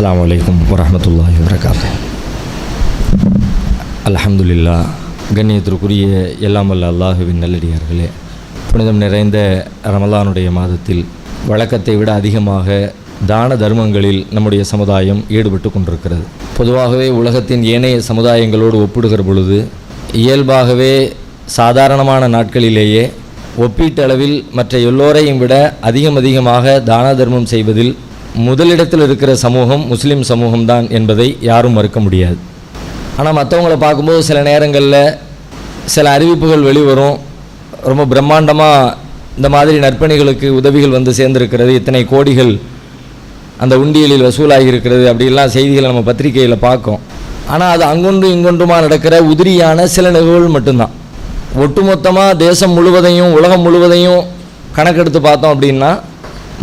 அஸ்லாம் வலைக்கம் வரஹ்மத்துல்லாஹி வரகாத்து அல்ஹம்துலில்லா கண்ணியத்திற்குரிய எல்லாம் வல்ல அல்லாஹுவின் நல்லடியார்களே புனிதம் நிறைந்த ரமலானுடைய மாதத்தில் வழக்கத்தை விட அதிகமாக தான தர்மங்களில் நம்முடைய சமுதாயம் ஈடுபட்டு கொண்டிருக்கிறது. பொதுவாகவே உலகத்தின் ஏனைய சமுதாயங்களோடு ஒப்பிடுகிற பொழுது இயல்பாகவே சாதாரணமான நாட்களிலேயே ஒப்பீட்டளவில் மற்ற எல்லோரையும் விட அதிகம் அதிகமாக தான தர்மம் செய்வதில் முதலிடத்தில் இருக்கிற சமூகம் முஸ்லீம் சமூகம் தான் என்பதை யாரும் மறுக்க முடியாது. ஆனால் மற்றவங்கள பார்க்கும்போது சில நேரங்களில் சில அறிவிப்புகள் வெளிவரும். ரொம்ப பிரம்மாண்டமாக இந்த மாதிரி நற்பணிகளுக்கு உதவிகள் வந்து சேர்ந்திருக்கிறது. இத்தனை கோடிகள் அந்த உண்டியலில் வசூலாகியிருக்கிறது. அப்படிலாம் செய்திகளை நம்ம பத்திரிகையில் பார்க்கோம் ஆனால் அது அங்கொன்றும் இங்கொன்றுமாக நடக்கிற உதிரியான சில நிகழ்வுகள் மட்டும்தான். ஒட்டுமொத்தமாக தேசம் முழுவதையும் உலகம் முழுவதையும் கணக்கெடுத்து பார்த்தோம் அப்படின்னா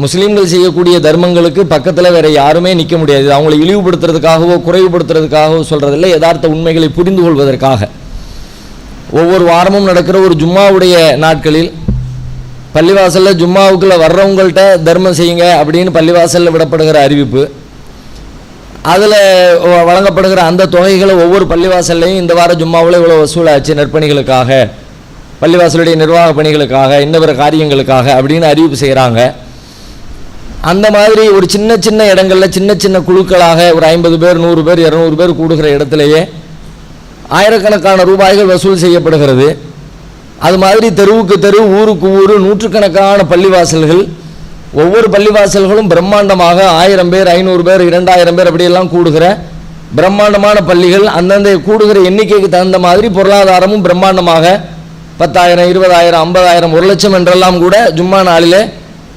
முஸ்லீம்கள் செய்யக்கூடிய தர்மங்களுக்கு பக்கத்தில் வேற யாருமே நிற்க முடியாது. அவங்கள அவங்களை இழிவுபடுத்துறதுக்காகவோ குறைவுபடுத்துறதுக்காகவோ சொல்கிறதில்ல யதார்த்த உண்மைகளை புரிந்து கொள்வதற்காக. ஒவ்வொரு வாரமும் நடக்கிற ஒரு ஜும்மாவுடைய நாட்களில் பள்ளிவாசலில் ஜும்மாவுக்குள்ள வர்றவங்கள்ட்ட தர்மம் செய்யுங்க அப்படின்னு பள்ளிவாசலில் விடப்படுகிற அறிவிப்பு அதில் வழங்கப்படுகிற அந்த தொகைகளை ஒவ்வொரு பள்ளிவாசல்லையும் இந்த வார ஜும்மாவில் இவ்வளோ வசூலாச்சு நற்பணிகளுக்காக பள்ளிவாசலுடைய நிர்வாக பணிகளுக்காக இன்னவர காரியங்களுக்காக அப்படின்னு அறிவிப்பு செய்கிறாங்க அந்த மாதிரி ஒரு சின்ன சின்ன இடங்களில் சின்ன சின்ன குழுக்களாக ஒரு ஐம்பது பேர் நூறு பேர் இரநூறு பேர் கூடுகிற இடத்துலையே ஆயிரக்கணக்கான ரூபாய்கள் வசூல் செய்யப்படுகிறது. அது மாதிரி தெருவுக்கு தெரு ஊருக்கு ஊர் நூற்றுக்கணக்கான பள்ளிவாசல்கள். ஒவ்வொரு பள்ளிவாசல்களும் பிரம்மாண்டமாக ஆயிரம் பேர் ஐநூறு பேர் இரண்டாயிரம் பேர் அப்படியெல்லாம் கூடுகிற பிரம்மாண்டமான பள்ளிகள். அந்தந்த கூடுகிற எண்ணிக்கைக்கு தகுந்த மாதிரி பொருளாதாரமும் பிரம்மாண்டமாக பத்தாயிரம் இருபதாயிரம் ஐம்பதாயிரம் ஒரு லட்சம் என்றெல்லாம் கூட ஜும்மா நாளிலே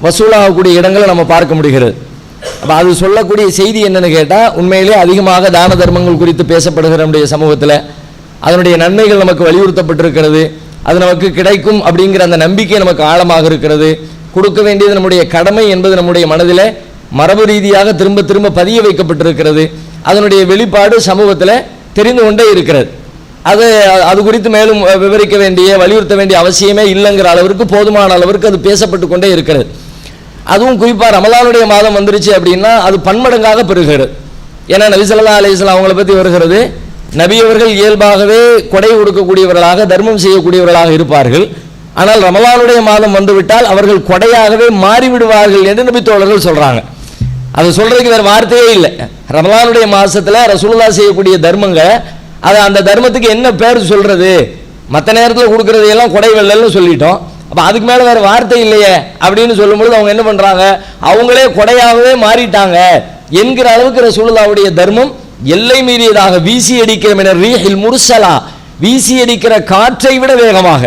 வசூலாகக்கூடிய இடங்களை நம்ம பார்க்க முடிகிறது. அப்போ அது சொல்லக்கூடிய செய்தி என்னென்னு கேட்டால் உண்மையிலே அதிகமாக தான தர்மங்கள் குறித்து பேசப்படுகிற நம்முடைய சமூகத்தில் அதனுடைய நன்மைகள் நமக்கு வலியுறுத்தப்பட்டிருக்கிறது. அது நமக்கு கிடைக்கும் அப்படிங்கிற அந்த நம்பிக்கை நமக்கு ஆழமாக இருக்கிறது. கொடுக்க வேண்டியது நம்முடைய கடமை என்பது நம்முடைய மனதில் மரபு ரீதியாக திரும்ப திரும்ப பதிய வைக்கப்பட்டிருக்கிறது. அதனுடைய வெளிப்பாடு சமூகத்தில் தெரிந்து கொண்டே இருக்கிறது. அது அது குறித்து மேலும் விவரிக்க வேண்டிய வலியுறுத்த வேண்டிய அவசியமே இல்லைங்கிற அளவிற்கு போதுமான அளவிற்கு அது பேசப்பட்டு கொண்டே இருக்கிறது. அதுவும் குறிப்பாக ரமலானுடைய மாதம் வந்துருச்சு அப்படின்னா அது பன்மடங்காக பெறுகிறது ஏன்னா நபிசல்லா அலிஸ்லாம் அவங்கள பற்றி வருகிறது நபி அவர்கள் இயல்பாகவே கொடை கொடுக்கக்கூடியவர்களாக தர்மம் செய்யக்கூடியவர்களாக இருப்பார்கள். ஆனால் ரமலானுடைய மாதம் வந்துவிட்டால் அவர்கள் கொடையாகவே மாறிவிடுவார்கள் என்று நபி தோழர்கள் சொல்கிறாங்க அது சொல்கிறதுக்கு வேறு வார்த்தையே இல்லை. ரமலானுடைய மாதத்தில் ரசூல்லா செய்யக்கூடிய தர்மங்களை அதை அந்த தர்மத்துக்கு என்ன பேர் சொல்கிறது மற்ற நேரத்தில் கொடுக்குறதையெல்லாம் கொடை வெள்ளல்னு சொல்லிட்டோம். அப்போ அதுக்கு மேலே வேறு வார்த்தை இல்லையே அப்படின்னு சொல்லும்பொழுது அவங்க என்ன பண்ணுறாங்க அவங்களே கொடையாகவே மாறிட்டாங்க. என்கிற அளவுக்கு ரசூலுல்லாவுடைய தர்மம் எல்லை மீறியதாக வீசி அடிக்கிற மினர் ரீஹில் முருசலா. வீசி அடிக்கிற காற்றை விட வேகமாக.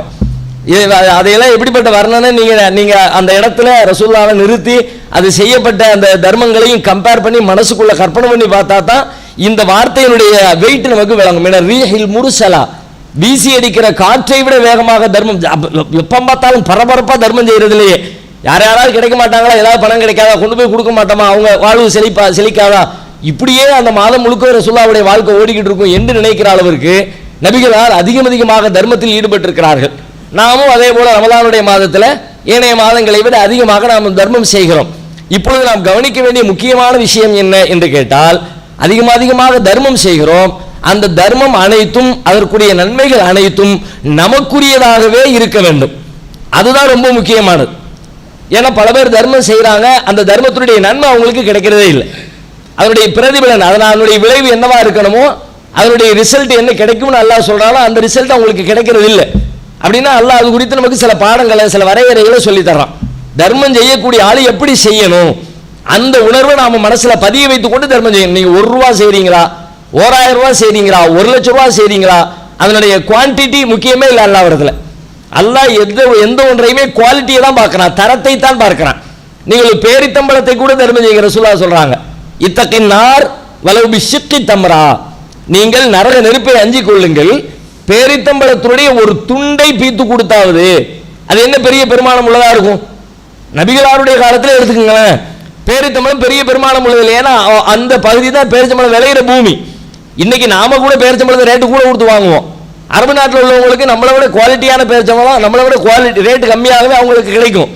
அதையெல்லாம் எப்படிப்பட்ட வர்ணனை நீங்கள் நீங்கள் அந்த இடத்துல ரசூல்லாவை நிறுத்தி அது செய்யப்பட்ட அந்த தர்மங்களையும் கம்பேர் பண்ணி மனசுக்குள்ளே கற்பனை பண்ணி பார்த்தா தான் இந்த வார்த்தையினுடைய வெயிட் நமக்கு விளங்கும். மினர் ரீஹில் முருசலா. வீசி அடிக்கிற காற்றை விட வேகமாக தர்மம் எப்பம் பார்த்தாலும் பரபரப்பாக தர்மம் செய்யறது இல்லையே யார் யாராவது கிடைக்க மாட்டாங்களா? ஏதாவது பணம் கிடைக்காதா? கொண்டு போய் கொடுக்க மாட்டோமா? அவங்க வாழ்வு செழிப்பா செழிக்காதா? இப்படியே அந்த மாதம் முழுக்க ரசுல்லாவுடைய வாழ்க்கை ஓடிக்கிட்டு இருக்கும் என்று நினைக்கிற அளவிற்கு நபிகளார் அதிகம் அதிகமாக தர்மத்தில் ஈடுபட்டிருக்கிறார்கள். நாமும் அதே போல ரமலானுடைய மாதத்தில் ஏனைய மாதங்களை விட அதிகமாக நாம் தர்மம் செய்கிறோம். இப்பொழுது நாம் கவனிக்க வேண்டிய முக்கியமான விஷயம் என்ன என்று கேட்டால் அதிகம் அதிகமாக தர்மம் செய்கிறோம். அந்த தர்மம் அனைத்தும் அதற்குரிய நன்மைகள் அனைத்தும் நமக்குரியதாகவே இருக்க வேண்டும். அதுதான் ரொம்ப முக்கியமானது. ஏன்னா பல பேர் தர்மம் செய்கிறாங்க அந்த தர்மத்தினுடைய நன்மை அவங்களுக்கு கிடைக்கிறதே இல்லை. அதனுடைய பிரதிபலன் அதனுடைய விளைவு என்னவா இருக்கணுமோ அதனுடைய ரிசல்ட் என்ன கிடைக்கும்னு அல்லா சொல்கிறாலும் அந்த ரிசல்ட் அவங்களுக்கு கிடைக்கிறது இல்லை. அப்படின்னா அல்லாஹ் அது குறித்து நமக்கு சில பாடங்களை சில வரையறைகளை சொல்லித்தர்றான். தர்மம் செய்யக்கூடிய ஆள் எப்படி செய்யணும்? அந்த உணர்வை நாம மனசுல பதிய வைத்துக் கொண்டு தர்மம் செய்யணும். நீங்க ஒரு ரூபா செய்றீங்களா? ஓராயிரம் ரூபா செய்றீங்களா ஒரு லட்சம் ரூபா செய்றீங்களா அதனுடைய குவான்டிட்டி முக்கியமே இல்லை அல்லாஹ்விடத்துல அல்லா எந்த எந்த ஒன்றையுமே குவாலிட்டியை தான் பார்க்கறான் தரத்தை தான் பார்க்கறான். நீங்கள் பேரித்தம்பளத்தை கூட தர்மம் செய்கிற ரசூலா சொல்றாங்க. இத்தகைய நார் வலவு சிக்கி தம்ரா. நீங்கள் நரக நெருப்பை அஞ்சி கொள்ளுங்கள். பேரித்தம்பளத்துடைய ஒரு துண்டை பீத்து கொடுத்தாவது. அது என்ன பெரிய பெருமானம் உள்ளதா இருக்கும்? நபிகளாருடைய காலத்தில் எடுத்துக்கங்களேன். பேரித்தம்பளம் பெரிய பெருமானம் உள்ளது இல்லை ஏன்னா அந்த பகுதி தான் பேரித்தம்பளம் விளையிற பூமி. இன்னைக்கு நாம கூட பேரிச்சம்பழத்தை ரேட்டு கூட கொடுத்து வாங்குவோம். அரபு நாட்டில் உள்ளவங்களுக்கு நம்மளை விட குவாலிட்டியான பேரிச்சம்பழம் நம்மளை விட குவாலிட்டி ரேட்டு கம்மியாகவே அவங்களுக்கு கிடைக்கும்.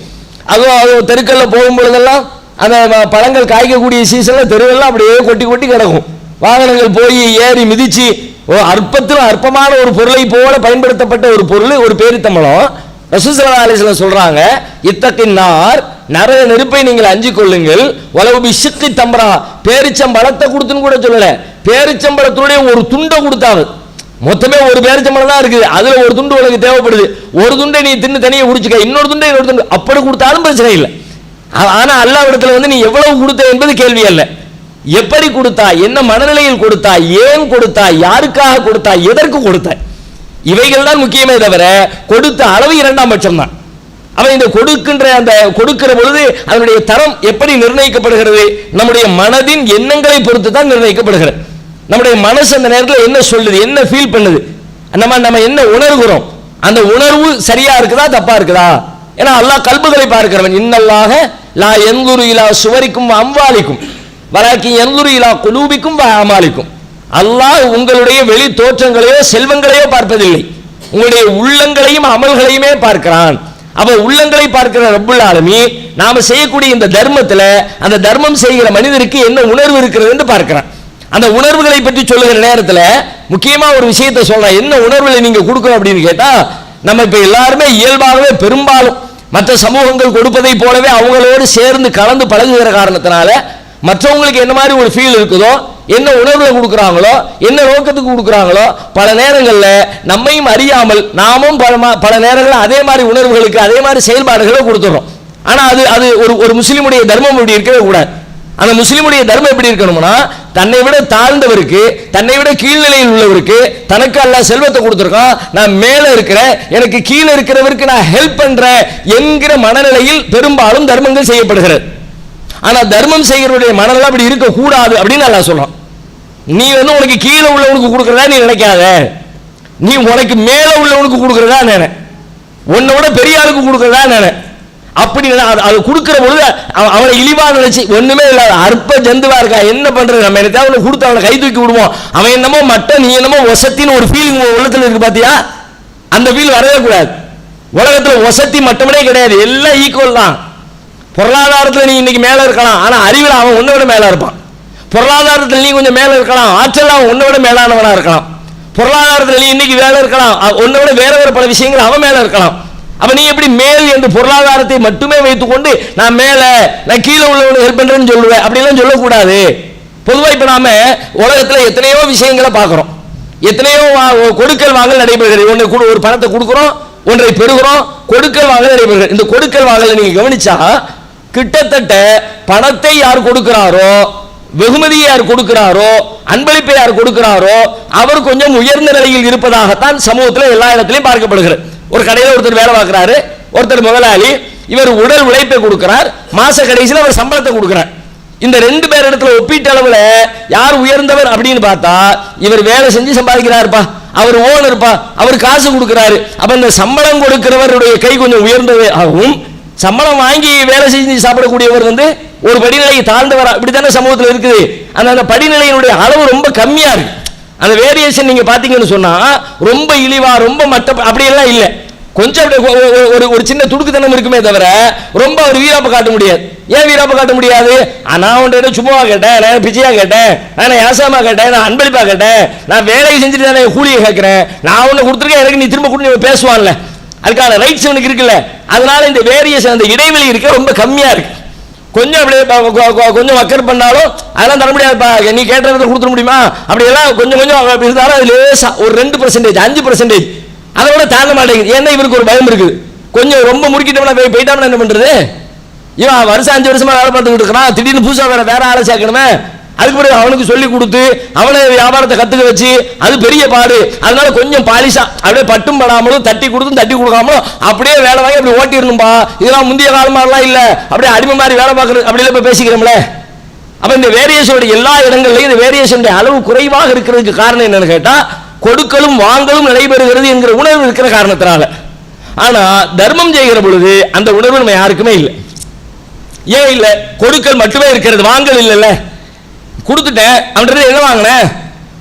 அதுவும் அது தெருக்களில் போகும் பொழுதெல்லாம் அந்த பழங்கள் காய்க்கக்கூடிய சீசனில் தெருவெல்லாம் அப்படியே கொட்டி கொட்டி கிடக்கும். வாகனங்கள் போய் ஏறி மிதிச்சு ஓ அற்பத்திலும் அற்பமான ஒரு பொருளை போல பயன்படுத்தப்பட்ட ஒரு பொருள் ஒரு பேரித்தம்பளம் ரசூசல்லா அலிஸ்லாம் இத்தத்தின் நார் நரக நெருப்பை நீங்கள் அஞ்சு கொள்ளுங்கள். உலகு பிசுத்தி தம்பரா பேரிச்சம்பழத்தை கொடுத்துன்னு கூட சொல்லலை. பேரிச்சம்பழத்துடைய ஒரு துண்டை கொடுத்தாங்க மொத்தமே ஒரு பேரிச்சம்பளம் தான் இருக்குது. அதில் ஒரு துண்டு உனக்கு தேவைப்படுது. ஒரு துண்டை நீ தின்னு தனியை குடிச்சுக்க இன்னொரு துண்டை இன்னொரு துண்டு. அப்படி கொடுத்தாலும் பிரச்சனை இல்லை. ஆனால் ஆனா இடத்துல வந்து நீ எவ்வளவு கொடுத்த என்பது கேள்வி அல்ல. எப்படி கொடுத்தா என்ன மனநிலையில் கொடுத்தா ஏன் கொடுத்தா யாருக்காக கொடுத்தா எதற்கு கொடுத்தாய் இவைகள் தான் முக்கியமே தவிர கொடுத்த அளவு இரண்டாம் பட்சம் தான் அவன் இந்த கொடுக்கின்ற அந்த கொடுக்கிற பொழுது அதனுடைய தரம் எப்படி நிர்ணயிக்கப்படுகிறது? நம்முடைய மனதின் எண்ணங்களை பொறுத்து தான் நிர்ணயிக்கப்படுகிறது. நம்முடைய மனசு அந்த நேரத்தில் என்ன சொல்லுது என்ன ஃபீல் பண்ணுது? நம்ம நம்ம என்ன உணர்கிறோம்? அந்த உணர்வு சரியா இருக்குதா தப்பா இருக்குதா? ஏன்னா அல்லாஹ் கல்புகளை பார்க்கிறவன் இன்னல்லாக லா எந்துரு இலா சுவரிக்கும் அம்பாலிக்கும் வராக்கி எந்துரு இலா குலூபிக்கும் அமாலிக்கும். அல்லாஹ் உங்களுடைய வெளி தோற்றங்களையோ செல்வங்களையோ பார்ப்பதில்லை. உங்களுடைய உள்ளங்களையும் அமல்களையுமே பார்க்கிறான். அப்ப உள்ளங்களை பார்க்கிற ரப்புல் ஆலமி நாம செய்யக்கூடிய இந்த தர்மத்துல அந்த தர்மம் செய்கிற மனிதருக்கு என்ன உணர்வு இருக்கிறது என்று பார்க்கிறான். அந்த உணர்வுகளை பற்றி சொல்லுகிற நேரத்தில் முக்கியமாக ஒரு விஷயத்தை சொல்கிறேன் என்ன உணர்வுகளை நீங்கள் கொடுக்கணும் அப்படின்னு கேட்டால் நம்ம இப்போ எல்லாருமே இயல்பாகவே பெரும்பாலும் மற்ற சமூகங்கள் கொடுப்பதை போலவே அவங்களோடு சேர்ந்து கலந்து பழகுகிற காரணத்தினால மற்றவங்களுக்கு என்ன மாதிரி ஒரு ஃபீல் இருக்குதோ என்ன உணர்வில் கொடுக்குறாங்களோ என்ன நோக்கத்துக்கு கொடுக்குறாங்களோ பல நேரங்களில் நம்மையும் அறியாமல் நாமும் பல பல நேரங்களில் அதே மாதிரி உணர்வுகளுக்கு அதே மாதிரி செயல்பாடுகளை கொடுத்துட்றோம். ஆனால் அது அது ஒரு ஒரு முஸ்லீமுடைய தர்மம் இப்படி இருக்கவே கூடாது. அந்த முஸ்லீமுடைய தர்மம் எப்படி இருக்கணும்னா தன்னை விட தாழ்ந்தவருக்கு தன்னை விட கீழ்நிலையில் உள்ளவருக்கு தனக்கு அல்ல செல்வத்தை கொடுத்துருக்கான். நான் மேல இருக்கிறேன் எனக்கு கீழே இருக்கிறவருக்கு நான் ஹெல்ப் பண்றேன் என்கிற மனநிலையில் பெரும்பாலும் தர்மங்கள் செய்யப்படுகிறது. ஆனா தர்மம் செய்கிறவருடைய மனநிலை அப்படி இருக்க கூடாது அப்படின்னு நல்லா சொல்றான். நீ வந்து உனக்கு கீழே உள்ளவனுக்கு கொடுக்கறதா நீ நினைக்காத. நீ உனக்கு மேல உள்ளவனுக்கு கொடுக்கறதா நினை. உன்னை விட பெரிய ஆளுக்கு கொடுக்கறதா நினை. அப்படி அது- கொடுக்குற பொழுது அவன் அவனை இழிவாக நினைச்சு ஒண்ணுமே இல்லாத அற்ப ஜந்துவா இருக்கா? என்ன பண்றது? நம்ம என்ன தேவை கொடுத்து அவனை கை தூக்கி விடுவோம். அவன் என்னமோ மட்ட நீ என்னமோ ஒசத்தின்னு ஒரு ஃபீலிங் உள்ளத்துல இருக்கு பாத்தியா? அந்த ஃபீல் வரவே கூடாது. உலகத்தில் ஒசத்தி மட்டுமே கிடையாது. எல்லாம் ஈக்குவல் தான். பொருளாதாரத்தில் நீ இன்னைக்கு மேலே இருக்கலாம். ஆனால் அறிவில் அவன் உன்னை விட மேலே இருப்பான். பொருளாதாரத்தில் நீ கொஞ்சம் மேலே இருக்கலாம். ஆற்றல் அவன் உன்னை விட மேலானவனாக இருக்கலாம். பொருளாதாரத்தில் நீ இன்னைக்கு வேலை இருக்கலாம். அ- உன்னை விட வேற வேற பல விஷயங்கள் அவன் மேலே இருக்கலாம். அப்ப நீ எப்படி மேல் என்று பொருளாதாரத்தை மட்டுமே வைத்துக்கொண்டு நான் மேல நான் கீழே உள்ளவனுக்கு ஹெல்ப் பண்றேன்னு சொல்லுவேன் அப்படிலாம் சொல்லக்கூடாது. பொதுவாக இப்ப நாம உலகத்துல எத்தனையோ விஷயங்களை பார்க்குறோம். எத்தனையோ வா- கொடுக்கல் வாங்கல் நடைபெறுகிறது. ஒன்று கூட ஒரு பணத்தை கொடுக்குறோம் ஒன்றை பெறுகிறோம் கொடுக்கல் வாங்கல் நடைபெறுகிறது. இந்த கொடுக்கல் வாங்கலை நீங்க கவனிச்சா கிட்டத்தட்ட பணத்தை யார் கொடுக்கிறாரோ வெகுமதியை யார் கொடுக்கிறாரோ அன்பளிப்பை யார் கொடுக்கிறாரோ அவர் கொஞ்சம் உயர்ந்த நிலையில் இருப்பதாகத்தான் சமூகத்தில் எல்லா இடத்திலையும் பார்க்கப்படுகிறது. ஒரு கடையில் ஒருத்தர் வேலை பார்க்குறாரு ஒருத்தர் முதலாளி இவர் உடல் உழைப்பை கொடுக்கிறார் மாச கடைசியில் அவர் சம்பளத்தை கொடுக்கிறார். இந்த ரெண்டு பேர் இடத்துல ஒப்பீட்டளவுல யார் உயர்ந்தவர் அப்படின்னு பார்த்தா இவர் வேலை செஞ்சு சம்பாதிக்கிறாருப்பா. அவர் ஓனர்ப்பா. அவர் காசு கொடுக்குறாரு. அப்ப இந்த சம்பளம் கொடுக்கிறவருடைய கை கொஞ்சம் உயர்ந்தது ஆகும். சம்பளம் வாங்கி வேலை செஞ்சு சாப்பிடக்கூடியவர் வந்து ஒரு படிநிலை தாழ்ந்தவரா. இப்படித்தானே சமூகத்தில் இருக்குது. அந்த அந்த படிநிலையினுடைய அளவு ரொம்ப கம்மியா இருக்கு. அந்த வேரியேஷன் நீங்க பாத்தீங்கன்னு சொன்னா ரொம்ப இழிவா ரொம்ப மற்ற அப்படியெல்லாம் இல்லை. கொஞ்சம் அப்படியே ஒரு ஒரு சின்ன துடுக்குத்தனம் இருக்குமே தவிர ரொம்ப ஒரு வீராப்ப காட்ட முடியாது. ஏன் வீராப்ப காட்ட முடியாது? நான் உன்கிட்ட சும்மாவா கேட்டேன் நான் பிச்சையா கேட்டேன் நான் யாசமா கேட்டேன் நான் அன்பளிப்பா கேட்டேன் நான் வேலையை செஞ்சுட்டு தானே கூலியை கேட்கிறேன் நான் உன்னை கொடுத்துருக்கேன் எனக்கு நீ திரும்ப கொடுத்து நீ பேசுவான்ல. அதுக்கான ரைட்ஸ் இவனுக்கு இருக்குல்ல. அதனால இந்த வேரியேஷன் அந்த இடைவெளி இருக்க ரொம்ப கம்மியாக இருக்கு. கொஞ்சம் அப்படியே கொஞ்சம் வக்கர் பண்ணாலும் அதெல்லாம் தர முடியாதுப்பா நீ கேட்டதை கொடுத்துட முடியுமா? அப்படியெல்லாம் கொஞ்சம் கொஞ்சம் இருந்தாலும் அது லேசாக ஒரு ரெண்டு பர்சன்டேஜ் அஞ்சு பர்சன்டேஜ் அதை விட தாண்ட மாட்டேங்குது. ஏன்னா இவருக்கு ஒரு பயம் இருக்குது. கொஞ்சம் ரொம்ப முறுக்கிட்டோம்னா போய் போயிட்டோம்னா என்ன பண்ணுறது இவன் வருஷம் அஞ்சு வருஷமா வேலை பார்த்துக்கிட்டு இருக்கிறான். திடீர்னு புதுசாக வேற வேற ஆளை சேர்க்கணுமே. அதுக்கு பிறகு அவனுக்கு சொல்லி கொடுத்து அவனை வியாபாரத்தை கற்றுக்க வச்சு அது பெரிய பாடு. அதனால கொஞ்சம் பாலிஷா அப்படியே பட்டும் படாமலும் தட்டி கொடுத்தும் தட்டி கொடுக்காமலும் அப்படியே வேலை வாங்கி அப்படி ஓட்டிடணும்பா. இதெல்லாம் முந்தைய காலம் மாதிரிலாம் அப்படியே அடிமை மாதிரி வேலை பார்க்குறது அப்படிலாம் இப்போ பேசிக்கிறோம்ல. அப்போ இந்த வேரியேஷனோட எல்லா இடங்கள்லையும் இந்த வேரியேஷனுடைய அளவு குறைவாக இருக்கிறதுக்கு காரணம் என்னன்னு கேட்டால் கொடுக்கலும் வாங்கலும் நடைபெறுகிறது என்கிற உணர்வு இருக்கிற காரணத்தினால. ஆனா தர்மம் செய்கிற பொழுது அந்த உணர்வு நம்ம யாருக்குமே இல்லை. ஏன் இல்லை? கொடுக்கல் மட்டுமே இருக்கிறது வாங்கல் இல்லைல்ல. கொடுத்துட்டேன் அவன்கிட்ட என்ன வாங்கினேன்?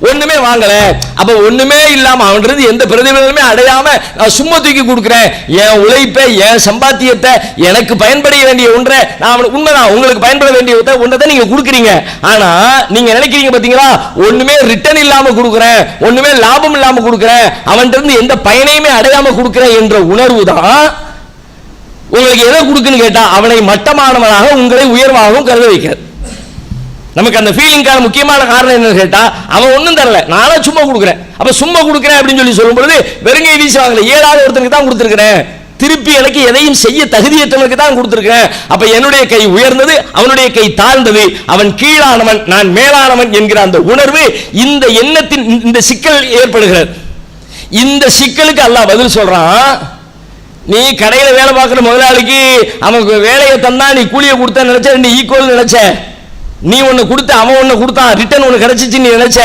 ஒண்ணுமே வாங்கல. அப்ப ஒண்ணுமே இல்லாம அவன்றது எந்த பிரதிபலனுமே அடையாம நான் சும்மா தூக்கி கொடுக்குறேன். என் உழைப்பை என் சம்பாத்தியத்தை எனக்கு பயன்பட வேண்டிய ஒன்றை நான் அவனுக்கு உண்மைதான் உங்களுக்கு பயன்பட வேண்டிய ஒன்றை ஒன்றை தான் நீங்க கொடுக்குறீங்க. ஆனா நீங்க நினைக்கிறீங்க பாத்தீங்களா? ஒண்ணுமே ரிட்டர்ன் இல்லாம கொடுக்குறேன். ஒண்ணுமே லாபம் இல்லாம கொடுக்குறேன். அவன்கிட்ட இருந்து எந்த பயனையுமே அடையாம கொடுக்குறேன் என்ற உணர்வு தான் உங்களுக்கு எதை கொடுக்குன்னு கேட்டா அவனை மட்டமானவனாக உங்களை உயர்வாகவும் கருத வைக்கிறது. நமக்கு அந்த ஃபீலிங்கான முக்கியமான காரணம் என்னன்னு கேட்டா அவன் ஒண்ணும் தரல. நானே சும்மா கொடுக்குறேன். அப்ப சும்மா கொடுக்குறேன் அப்படின்னு சொல்லி சொல்லும் பொழுது வெறுங்கை வீசி வாங்கல. ஏழாவது ஒருத்தனுக்கு தான் கொடுத்துருக்கிறேன். திருப்பி எனக்கு எதையும் செய்ய தகுதியற்றவனுக்கு தான் கொடுத்துருக்கேன் அப்ப என்னுடைய கை உயர்ந்தது அவனுடைய கை தாழ்ந்தது. அவன் கீழானவன் நான் மேலானவன் என்கிற அந்த உணர்வு இந்த எண்ணத்தின் இந்த சிக்கல் ஏற்படுகிறது. இந்த சிக்கலுக்கு அல்லாஹ் பதில் சொல்றான் நீ கடையில் வேலை பார்க்குற முதலாளிக்கு அவனுக்கு வேலையை தந்தா நீ கூலியை கொடுத்த நினைச்ச நீ ஈக்குவல் நினைச்ச. நீ ஒன்று கொடுத்த அவன் ஒன்று கொடுத்தான் ரிட்டர்ன் ஒன்று கிடைச்சிச்சு நீ நினைச்ச?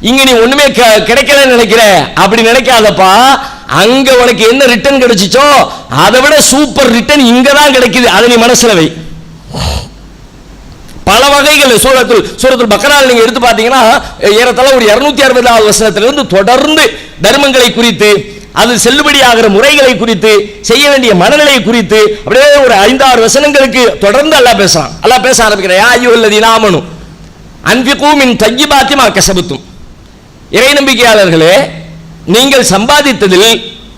இங்க நீ ஒண்ணுமே கிடைக்கலன்னு நினைக்கிற? அப்படி நினைக்காதப்பா. அங்க உனக்கு என்ன ரிட்டர்ன் கிடைச்சிச்சோ அதை விட சூப்பர் ரிட்டர்ன் இங்க தான் கிடைக்குது. அதை நீ மனசுல வை. பல வகைகள் சூரத்தில் சூரத்தில் பக்கரால் நீங்க எடுத்து பார்த்தீங்கன்னா ஏறத்தாழ ஒரு இருநூத்தி அறுபதாவது வசனத்திலிருந்து தொடர்ந்து தர்மங்களை குறித்து அது செல்லுபடியாகிற முறைகளை குறித்து செய்ய வேண்டிய மனநிலை குறித்து அப்படியே ஒரு ஐந்தாறு வசனங்களுக்கு தொடர்ந்து அல்லாஹ் பேசுறான். அல்லாஹ் பேச ஆரம்பிக்கிறேன் யா ஐயுல்லதி நாமனு அன்பிகு மின் தய்யிபாத்தி மா கசபுத்தும். இறை நம்பிக்கையாளர்களே நீங்கள் சம்பாதித்ததில்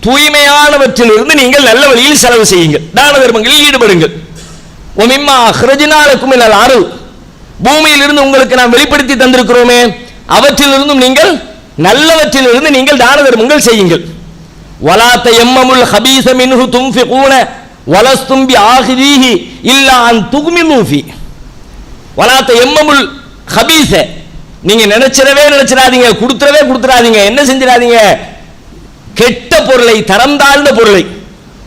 தூய்மையானவற்றிலிருந்து நீங்கள் நல்ல வழியில் செலவு செய்யுங்கள். தான தர்மங்களில் ஈடுபடுங்கள். ஒமிம்மா ஹிரஜினாலுக்கும் இல்லல் ஆறு பூமியிலிருந்து உங்களுக்கு நாம் வெளிப்படுத்தி தந்திருக்கிறோமே அவற்றிலிருந்தும் நீங்கள் நல்லவற்றிலிருந்து நீங்கள் தான தர்மங்கள் செய்யுங்கள். வலாத்த எம்மமுல் الخبيث منه تنفقون ولستم بآخذيه إلا أن تغمضوا فيه. ولا வலாத்த எம்மமுல் நீங்க நினைச்சிடவே நினைச்சிடாதீங்க கொடுத்துடவே கொடுத்துடாதீங்க என்ன செஞ்சிடாதீங்க? கெட்ட பொருளை தரம் தாழ்ந்த பொருளை.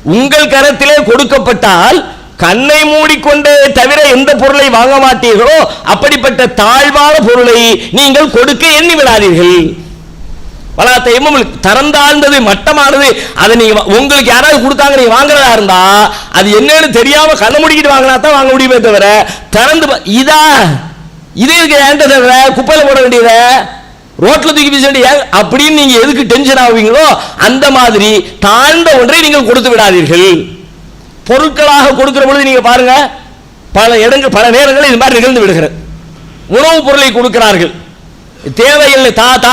உங்கள் கரத்திலே கொடுக்கப்பட்டால் கண்ணை மூடிக்கொண்டே தவிர எந்த பொருளை வாங்க மாட்டீர்களோ அப்படிப்பட்ட தாழ்வான பொருளை நீங்கள் கொடுக்க எண்ணி விடாதீர்கள். பலாத்தையும் உங்களுக்கு திறந்தாழ்ந்தது மட்டமானது. அதை நீங்க உங்களுக்கு யாராவது கொடுத்தாங்க நீங்க வாங்குறதா இருந்தா அது என்னன்னு தெரியாம கண்ணை முடிக்கிட்டு வாங்கினா தான் வாங்க முடியுமே தவிர திறந்து இதா இது இருக்கு ஏன்ட்ட தவிர குப்பையில் போட வேண்டியத ரோட்டில் தூக்கி வீச வேண்டிய அப்படின்னு நீங்க எதுக்கு டென்ஷன் ஆவீங்களோ அந்த மாதிரி தாழ்ந்த ஒன்றை நீங்கள் கொடுத்து விடாதீர்கள். பொருட்களாக கொடுக்கிற பொழுது நீங்க பாருங்க பல இடங்கள் பல நேரங்களில் இது மாதிரி நிகழ்ந்து விடுகிறது. உணவுப் பொருளை கொடுக்கிறார்கள். தேவையில்லை. தா தா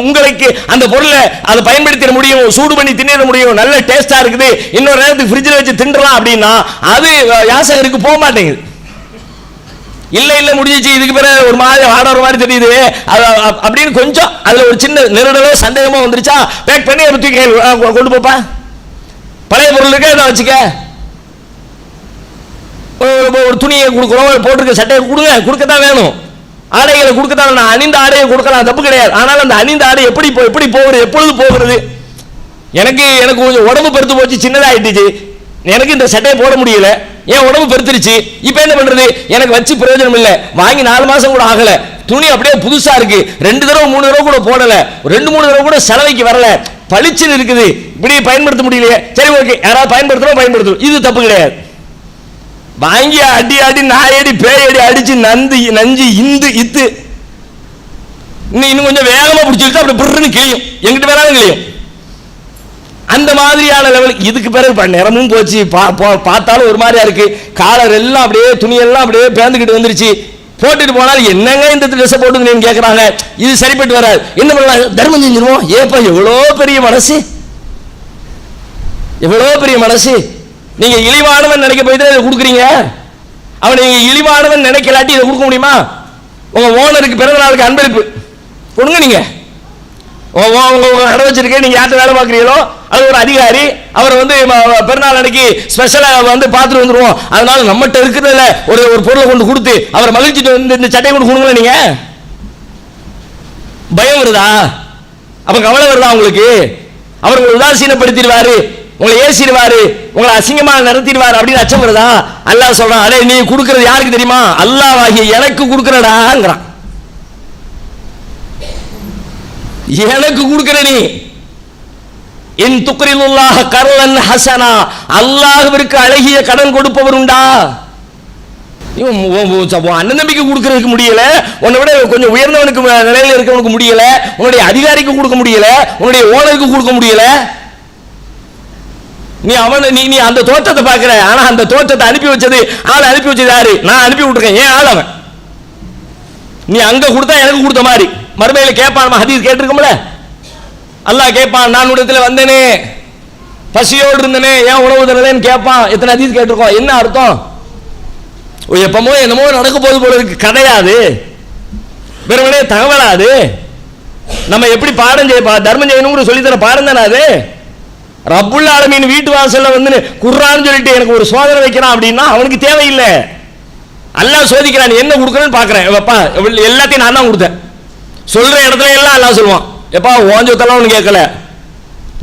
உங்களுக்கு அந்த பொருளை அதை பயன்படுத்திட முடியும் சூடு பண்ணி தின்னிட முடியும் நல்ல டேஸ்டா இருக்குது. இன்னொரு நேரத்துக்கு ஃப்ரிட்ஜில் வச்சு தின்றலாம் அப்படின்னா அது யாசகருக்கு போக மாட்டேங்குது. இல்லை இல்லை முடிஞ்சிச்சு. இதுக்கு பிறகு ஒரு மாதிரி ஆடுற மாதிரி தெரியுது. அது அப்படின்னு கொஞ்சம் அதில் ஒரு சின்ன நெருடலோ சந்தேகமோ வந்துருச்சா பேக் பண்ணி அதை தூக்கி கொண்டு போப்பா. பழைய பொருள் இருக்க இதை வச்சுக்க? ஒரு ஒரு துணியை கொடுக்குறோம் போட்டிருக்க சட்டையை கொடுங்க கொடுக்க தான் வேணும். ஆடைகளை கொடுக்கத்தான் நான் அணிந்த ஆடையை கொடுக்கலாம் தப்பு கிடையாது. ஆனால் அந்த அணிந்த ஆடை எப்படி எப்படி போகிறது எப்பொழுது போகிறது? எனக்கு எனக்கு கொஞ்சம் உடம்பு பெருத்து போச்சு சின்னதாகிட்டுச்சு எனக்கு இந்த சட்டையை போட முடியல. என் உடம்பு பெருத்துருச்சு. இப்போ என்ன பண்ணுறது எனக்கு வச்சு பிரயோஜனம் இல்லை வாங்கி நாலு மாதம் கூட ஆகலை. துணி அப்படியே புதுசாக இருக்குது ரெண்டு தடவை மூணு தடவை கூட போடலை. ரெண்டு மூணு தடவை கூட செலவைக்கு வரல. பளிச்சுன்னு இருக்குது. இப்படி பயன்படுத்த முடியலையே. சரி ஓகே யாராவது பயன்படுத்துறோம் பயன்படுத்துகிறோம் இது தப்பு கிடையாது. வாங்கி அடி அடி நாயடி பேயடி அடிச்சு நந்து நஞ்சு இந்து இத்து. இன்னும் இன்னும் கொஞ்சம் வேகமா பிடிச்சிருச்சு அப்படி பிறன்னு கிளியும் எங்கிட்ட வேணாலும் கிளியும் அந்த மாதிரியான லெவல் இதுக்கு பிறகு நிறமும் போச்சு. பா- பார்த்தாலும் ஒரு மாதிரியா இருக்கு. காலர் எல்லாம் அப்படியே துணியெல்லாம் அப்படியே பேந்துக்கிட்டு வந்துருச்சு. போட்டுட்டு போனாலும் என்னங்க இந்த ட்ரெஸ்ஸை போட்டுங்கன்னு கேட்குறாங்க இது சரிப்பட்டு வராது. என்ன பண்ணலாம்? தர்மம் செஞ்சிருவோம். ஏப்பா எவ்வளோ பெரிய மனசு? எவ்வளோ பெரிய மனசு? நீங்க இழிவானவன் நினைக்க போயிட்டு இதை கொடுக்குறீங்க? அவன் நீங்க இழிவானவன் நினைக்கலாட்டி இதை கொடுக்க முடியுமா? உங்க ஓனருக்கு பிறந்த நாளுக்கு அன்பளிப்பு. கொடுங்க நீங்க. உங்க உங்க- கடை வச்சிருக்கேன் நீங்க யார்கிட்ட வேலை பார்க்குறீங்களோ அது ஒரு அதிகாரி அவர் வந்து ம- பிறநாள் அன்னைக்கு ஸ்பெஷலாக வந்து பார்த்துட்டு வந்துருவோம். அதனால நம்மகிட்ட இருக்கிறதுல ஒரு ஒரு பொருளை கொண்டு கொடுத்து அவர் மகிழ்ச்சிட்டு வந்து இந்த சட்டையை கொண்டு கொடுங்களேன் நீங்க. பயம் வருதா? அப்ப கவலை வருதா உங்களுக்கு? அவர் உங்களை உதாசீனப்படுத்திடுவாரு. உங்களை ஏசிடுவாரு உங்களை அசிங்கமா நடத்திடுவாரு அப்படின்னு அச்சப்படுதா அல்லாஹ் சொல்றான் அடே நீ கொடுக்கறது யாருக்கு தெரியுமா? அல்லாஹ் எனக்கு கொடுக்கறடாங்கிறான். எனக்கு கொடுக்குற நீ. என் துக்கரில் உள்ளாக கரலன் ஹசனா. அல்லாஹ்விற்கு அழகிய கடன் கொடுப்பவர் உண்டா? அண்ணன் தம்பிக்கு கொடுக்கறதுக்கு முடியல. உன்னை விட கொஞ்சம் உயர்ந்தவனுக்கு நிலையில் இருக்கவனுக்கு முடியல. உன்னுடைய அதிகாரிக்கு கொடுக்க முடியல. உன்னுடைய ஓனருக்கு கொடுக்க முடியல. நீ அவனை நீ நீ அந்த தோற்றத்தை பார்க்குற. ஆனால் அந்த தோற்றத்தை அனுப்பி வச்சது ஆளை அனுப்பி வச்சது யாரு? நான் அனுப்பி விட்டுருக்கேன். ஏன் ஆள் அவன்? நீ அங்கே கொடுத்தா எனக்கு கொடுத்த மாதிரி. மறுமையில் கேட்பான் ஹதீஸ் கேட்டிருக்கோம்ல? அல்லாஹ் கேட்பான் நான் உடத்துல வந்தேனே. பசியோடு இருந்தனே. ஏன் உணவு தரலன்னு கேட்பான் எத்தனை ஹதீஸ் கேட்டிருக்கோம். என்ன அர்த்தம்? எப்பமோ என்னமோ நடக்க போகுது போல இருக்கு. கதையாது வெறுமனே தகவலாது நம்ம எப்படி பாடம் செய்ய தர்மம் செய்யணுங்கிற சொல்லித்தர பாடம் தானே அது? ரப்புல் ஆலமின் வீட்டு வாசல்ல வந்து குர்ரான்னு சொல்லிட்டு எனக்கு ஒரு சோதனை வைக்கிறான் அப்படின்னா அவனுக்கு தேவையில்லை. அல்லா சோதிக்கிறான் நீ என்ன கொடுக்குறேன்னு பார்க்குறேன். எப்பா எல்லாத்தையும் நான் தான் கொடுத்தேன். சொல்ற இடத்துல எல்லாம் அல்லா சொல்லுவான். எப்பா ஓஞ்சத்தெல்லாம் ஒன்று கேட்கல.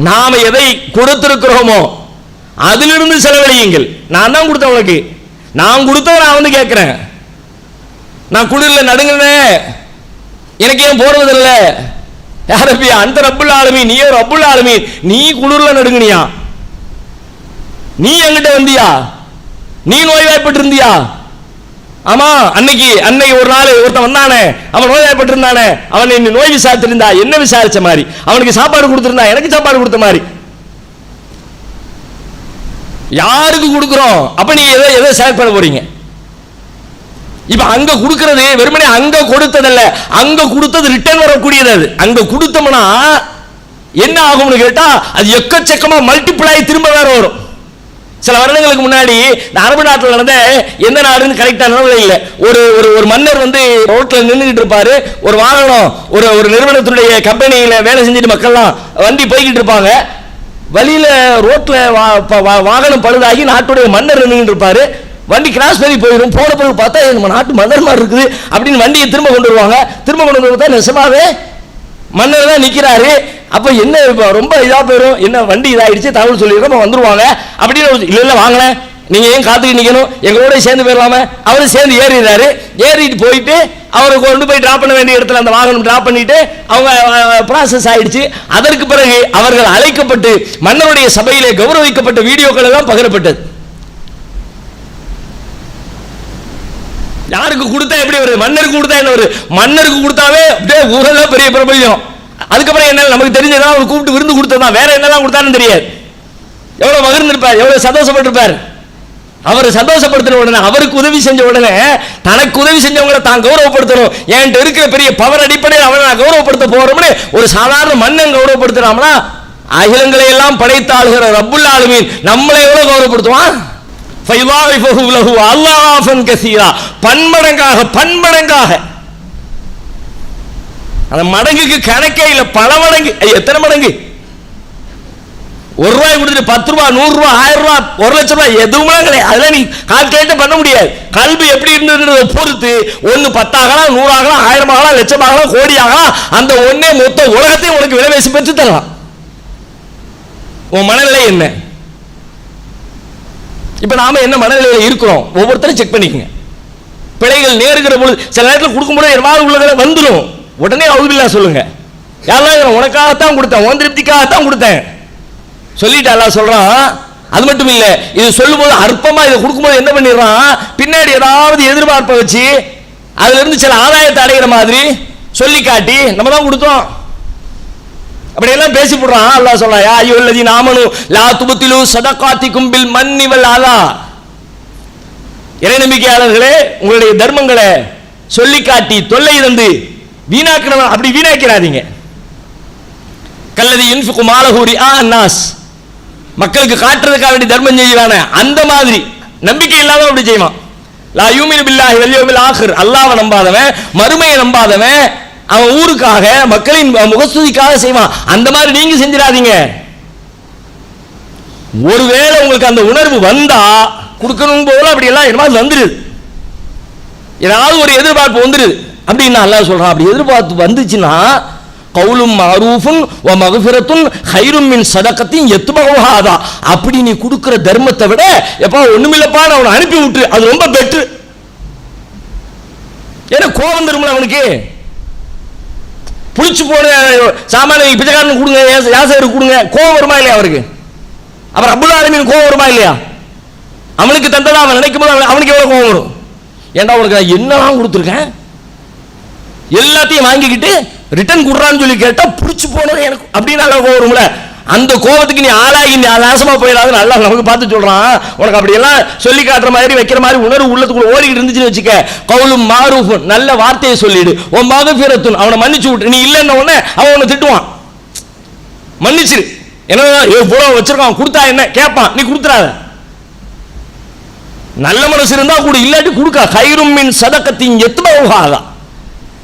நாம் எதை கொடுத்துருக்கிறோமோ அதிலிருந்து செலவழியுங்கள். நான் தான் கொடுத்தேன் உனக்கு. நான் கொடுத்தத நான் வந்து கேட்குறேன். நான் குளிர்ல நடுங்கினேன் எனக்கு ஏன் போடுவதில்லை யாரப்பி அந்த ரப்புல் ஆளுமி நீயோ ரப்புல் ஆளுமி நீ குளிர்ல நடுங்கினியா? நீ எங்கிட்ட வந்தியா? நீ நோய்வாய்ப்பட்டு இருந்தியா ஆமா அன்னைக்கு அன்னைக்கு ஒரு நாள் ஒருத்தன் வந்தானே அவன் நோய்வாய்ப்பட்டு இருந்தானே அவன் என்ன நோய் விசாரிச்சிருந்தா என்ன விசாரிச்ச மாதிரி? அவனுக்கு சாப்பாடு கொடுத்திருந்தா எனக்கு சாப்பாடு கொடுத்த மாதிரி. யாருக்கு கொடுக்குறோம்? அப்ப நீ எதை எதை செலக்ட் பண்ண போறீங்க? இப்ப அங்க கொடுக்கறது வெறுமனே அங்க கொடுத்ததல்ல. அங்க கொடுத்தது ரிட்டர்ன் வரக்கூடியது அது. அங்க கொடுத்தோம்னா என்ன ஆகும்னு கேட்டா அது எக்கச்சக்கமா மல்டிப்ளை திரும்ப வேற வரும். சில வருடங்களுக்கு முன்னாடி இந்த அரபு நாட்டில் நடந்த எந்த நாடுன்னு கரெக்டாக நினைவில் இல்லை. ஒரு ஒரு ஒரு மன்னர் வந்து ரோட்டில் நின்றுகிட்டு இருப்பாரு. ஒரு வாகனம் ஒரு ஒரு நிறுவனத்துடைய கம்பெனியில் வேலை செஞ்சுட்டு மக்கள்லாம் வண்டி போய்கிட்டு இருப்பாங்க. வழியில் ரோட்டில் வா- ப- வாகனம் பழுதாகி நாட்டுடைய மன்னர் நின்றுட்டு இருப்பாரு. வண்டி கிராஸ் பண்ணி போயிடும். போன பிறகு பார்த்தா நம்ம நாட்டு மன்னர் மாதிரி இருக்குது. அப்படின்னு வண்டியை திரும்ப கொண்டு வருவாங்க. திரும்ப கொண்டு வந்து பார்த்தா நிஜமாவே மன்னர் தான் நிற்கிறாரு அப்போ என்ன இப்போ ரொம்ப இதாக போயிடும். என்ன வண்டி இதாகிடுச்சு தகவல் சொல்லிடுறோம் வந்துருவாங்க. அப்படின்னு இல்லை இல்லை வாங்கினேன் நீங்கள் ஏன் காத்துக்கிட்டு நிற்கணும் எங்களோட சேர்ந்து போயிடலாமே. அவரும் சேர்ந்து ஏறிடுறாரு. ஏறிட்டு போயிட்டு அவரை கொண்டு போய் ட்ராப் பண்ண வேண்டிய இடத்துல அந்த வாகனம் ட்ராப் பண்ணிட்டு அவங்க ப்ராசஸ் ஆயிடுச்சு. அதற்கு பிறகு அவர்கள் அழைக்கப்பட்டு மன்னருடைய சபையிலே கௌரவிக்கப்பட்ட வீடியோக்கள் எல்லாம் பகிரப்பட்டது. யாருக்கு கொடுத்தா எப்படி வருது? மன்னருக்கு கொடுத்தா என்ன வருது? மன்னருக்கு கொடுத்தாவே அப்படியே ஊரெல்லாம் பெரிய பிரபல்யம். அதுக்கப்புறம் என்ன நமக்கு தெரிஞ்சதான் அவர் கூப்பிட்டு விருந்து கொடுத்ததான் வேற என்னெல்லாம் கொடுத்தான்னு தெரியாது. எவ்வளோ மகிழ்ந்திருப்பார் எவ்வளோ சந்தோஷப்பட்டிருப்பார். அவர் சந்தோஷப்படுத்தின உடனே அவருக்கு உதவி செஞ்ச உடனே தனக்கு உதவி செஞ்சவங்களை தான் கௌரவப்படுத்தணும். என்கிட்ட இருக்கிற பெரிய பவர் அடிப்படையில் அவனை நான் கௌரவப்படுத்த போறோம்னு ஒரு சாதாரண மன்னன் கௌரவப்படுத்துறாம்னா அகிலங்களை எல்லாம் படைத்தாளுகிற ரப்புல் ஆளுமீன் நம்மளை எவ்வளோ கௌரவப்படுத்துவான்? பன்மடங்காக பன்மடங்காக. அந்த மடங்குக்கு கணக்கே இல்லை பல மடங்கு எத்தனை மடங்கு? ஒரு ரூபாய் கொடுத்துட்டு பத்து ரூபாய் நூறு ரூபாய் ஆயிரம் ரூபாய் ஒரு லட்சம் ரூபாய் எதுவுமே கிடையாது அதெல்லாம் நீ கால்குலேட்டே பண்ண முடியாது. கல்வி எப்படி இருந்ததுன்றதை பொறுத்து ஒன்னு பத்தாகலாம் நூறாகலாம் ஆயிரம் ஆகலாம் லட்சம் ஆகலாம் கோடி ஆகலாம் அந்த ஒன்னே மொத்த உலகத்தையும் உனக்கு விலைவேசி பெற்று தரலாம். உன் மனநிலை என்ன? இப்போ நாம என்ன மனநிலையில் இருக்கிறோம்? ஒவ்வொருத்தரும் செக் பண்ணிக்கங்க. பிழைகள் நேருகிற பொழுது சில நேரத்தில் கொடுக்கும்போது எதாவது உள்ளதில் வந்துடும் உடனே அவுதுபில்லா சொல்லுங்க. யாரெல்லாம் உனக்காகத்தான் கொடுத்தேன். உன் திருப்திக்காகத்தான் கொடுத்தேன். சொல்லிட்டு எல்லாம் சொல்றான் அது மட்டும் இல்லை இது சொல்லும்போது அற்பமாக இதை கொடுக்கும்போது என்ன பண்ணிடுறான்? பின்னாடி ஏதாவது எதிர்பார்ப்பை வச்சு அதுலேருந்து சில ஆதாயத்தை அடைகிற மாதிரி சொல்லி காட்டி நம்ம தான் கொடுத்தோம். அப்படியெல்லாம் பேசி போடுறான். அல்லாஹ் சொல்றான் ஐயோ இல்லதி நாமனு லா துபத்திலு சதகாத்திக்கும் பில் மன்னிவல் ஆலா இறை நம்பிக்கையாளர்களே உங்களுடைய தர்மங்களை சொல்லி காட்டி தொல்லை தந்து வீணாக்கிறவன் அப்படி வீணாக்கிறாதீங்க. கல்லதி இன்ஃபுக்கு மாலகூரி ஆ நாஸ் மக்களுக்கு காட்டுறதுக்காக வேண்டி தர்மம் செய்வான அந்த மாதிரி. நம்பிக்கை இல்லாத அப்படி செய்வான். லா யூமின் பில்லாஹி வல்யோமில் ஆஹிர். அல்லாவை நம்பாதவன் மறுமையை நம்பாதவன் அவன் ஊருக்காக மக்களின் முகஸ்துதிக்காக செய்வான். அந்த மாதிரி நீங்க செஞ்சிடாதீங்க. ஒருவேளை உங்களுக்கு அந்த உணர்வு வந்தா கொடுக்கணும் போல அப்படி எல்லாம் என்ன வந்துருது ஏதாவது ஒரு எதிர்பார்ப்பு வந்துருது அப்படின்னு நல்லா சொல்றான் அப்படி எதிர்பார்ப்பு வந்துச்சுன்னா கவுலும் மாரூஃபும் ஓ மகஃபிரத்துன் ஹைரும் மின் எத்து எத்துமகவாதா அப்படி நீ கொடுக்குற தர்மத்தை விட எப்பா ஒண்ணுமில்லப்பான்னு அவனை அனுப்பி விட்டு அது ரொம்ப பெட்ரு. ஏன்னா கோபம் தரும்ல அவனுக்கு? புளிச்சு போன சாமான பிச்சைக்காரனுக்கு கொடுங்க யாசகருக்கு கொடுங்க. கோபம் வருமா இல்லையா அவருக்கு? அப்புறம் அபுல் ஆலமின் கோபம் வருமா இல்லையா? அவனுக்கு தந்ததா அவன் நினைக்கும் போது அவன் அவனுக்கு எவ்வளவு கோவம் வரும்? ஏன்டா உனக்கு என்னெல்லாம் கொடுத்துருக்கேன்? எல்லாத்தையும் வாங்கிக்கிட்டு ரிட்டர்ன் கொடுறான்னு சொல்லி கேட்டால் பிடிச்சி போனது எனக்கு அப்படின்னு நல்லா கோவம் வரும்ல. அந்த கோபத்துக்கு நீ ஆளாகி நீ நாசமா போயிடாது நல்லா நமக்கு பார்த்து சொல்றான். உனக்கு அப்படியெல்லாம் சொல்லி காட்டுற மாதிரி வைக்கிற மாதிரி உணர்வு உள்ளத்துக்குள்ள ஓடிக்கிட்டு இருந்துச்சுன்னு வச்சுக்க கவுலும் மாரூஃபுன் நல்ல வார்த்தையை சொல்லிடு. உன் மகபீரத்துன் அவனை மன்னிச்சு விட்டு நீ இல்லைன்ன உடனே அவன் உன்னை திட்டுவான். மன்னிச்சிரு. என்ன எவ்வளோ வச்சிருக்கான் கொடுத்தா என்ன? கேட்பான் நீ கொடுத்துறாத நல்ல மனசு இருந்தா கூட இல்லாட்டி கொடுக்க. கயிறும் மின் சதக்கத்தின் எத்தனவுகாதா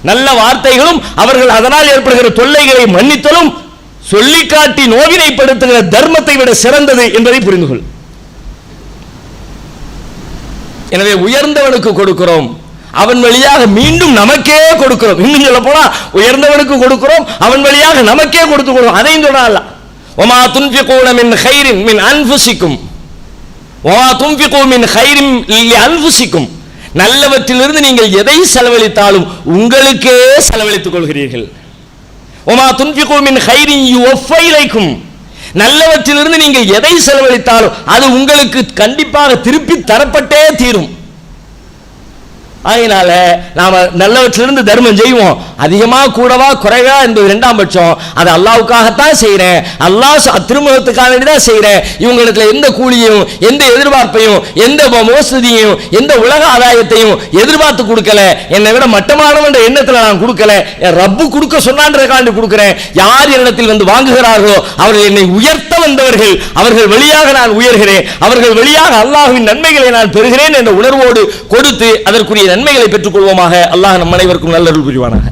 நல்ல வார்த்தைகளும் அவர்கள் அதனால் ஏற்படுகிற தொல்லைகளை மன்னித்தலும் சொல்லிக்காட்டி நோவினைப்படுத்துகிற தர்மத்தை விட சிறந்தது என்பதை புரிந்து கொள் எனவே உயர்ந்தவனுக்கு கொடுக்கிறோம். அவன் வழியாக மீண்டும் நமக்கே கொடுக்கிறோம். இன்னும் சொல்ல போனா உயர்ந்தவனுக்கு கொடுக்கிறோம் அவன் வழியாக நமக்கே கொடுத்து கொடுக்கும் அதையும் சொல்லலாம் ஒமா துன்பிகூன மின் ஹைரின் மின் அன்புசிக்கும் ஒமா துன்பிகூ மின் ஹைரின் அன்புசிக்கும் நல்லவற்றிலிருந்து நீங்கள் எதை செலவழித்தாலும் உங்களுக்கே செலவழித்துக் கொள்கிறீர்கள். ஒமா துன்பிகூ மின் ஹைரின் யுவஃபைலைக்கும் நல்லவற்றிலிருந்து நீங்கள் எதை செலவழித்தாலும் அது உங்களுக்கு கண்டிப்பாக திருப்பி தரப்பட்டே தீரும். அதனால நாம நல்லவற்றிலிருந்து தர்மம் செய்வோம். அதிகமா கூடவா குறைவா என்பது இரண்டாம் பட்சம். அது அல்லாவுக்காகத்தான் செய்யறேன் அல்லாஹ் ச- தான் செய்யறேன் இவங்களிடத்துல எந்த கூலியும் எந்த எதிர்பார்ப்பையும் எந்த மோ- எந்த உலக ஆதாயத்தையும் எதிர்பார்த்து கொடுக்கல. என்னை விட மட்டமானவன்ற எண்ணத்துல நான் கொடுக்கல. என் ரப்பு கொடுக்க சொன்னான்றதுக்காண்டி கொடுக்குறேன். யார் என்னிடத்தில் வந்து வாங்குகிறார்களோ அவர்கள் என்னை உயர்த்த வந்தவர்கள். அவர்கள் வழியாக நான் உயர்கிறேன். அவர்கள் வழியாக அல்லாஹின் நன்மைகளை நான் பெறுகிறேன் என்ற உணர்வோடு கொடுத்து அதற்குரிய நன்மைகளை பெற்றுக் கொள்வோமாக அல்லாஹ் நம் அனைவருக்கும் நல்லருள் புரிவானாக.